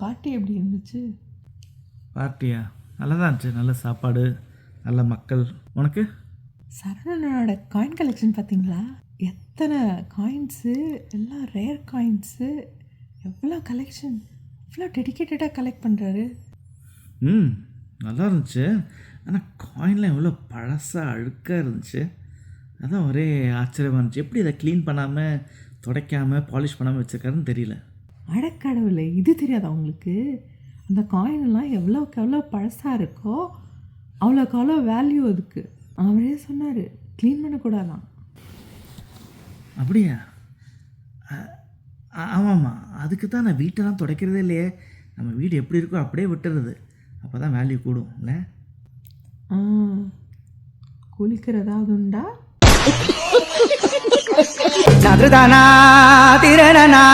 Party எப்படி இருந்துச்சு? பார்ட்டியா நல்லா தான் இருந்துச்சு. நல்ல சாப்பாடு நல்ல மக்கள். உனக்கு? சரவணனோட காயின் கலெக்ஷன் பார்த்தீங்களா? எத்தனை காயின்ஸு எல்லாம் ரேர் காயின்ஸு எவ்வளோ கலெக்ஷன் எவ்வளோ டெடிக்கேட்டடாக கலெக்ட் பண்ணுறாரு ம் நல்லா இருந்துச்சு. ஆனால் காயின்லாம் எவ்வளோ பழசாக அழுக்காக இருந்துச்சு. அதான் ஒரே ஆச்சரியமாக இருந்துச்சு. எப்படி இதை க்ளீன் பண்ணாமல் துடைக்காமல் பாலிஷ் பண்ணாமல் வச்சுருக்காருன்னு தெரியல. அடக்கடவுளே இது தெரியாதா உங்களுக்கு? அந்த காயின் எல்லாம் எவ்வளோக்கு எவ்வளோ பழசாக இருக்கோ அவ்வளோக்கு அவ்வளோ வேல்யூ அதுக்கு. அவரே சொன்னார் க்ளீன் பண்ணக்கூடாதான். அப்படியா? ஆமாம்மா. அதுக்கு தான் நான் வீட்டெல்லாம் துடைக்கிறதே இல்லையே. நம்ம வீடு எப்படி இருக்கோ அப்படியே விட்டுறது. அப்போ தான் வேல்யூ கூடும் இல்லை? ஆ குளிக்கிறதாவது உண்டா? நதுதானா திரணனா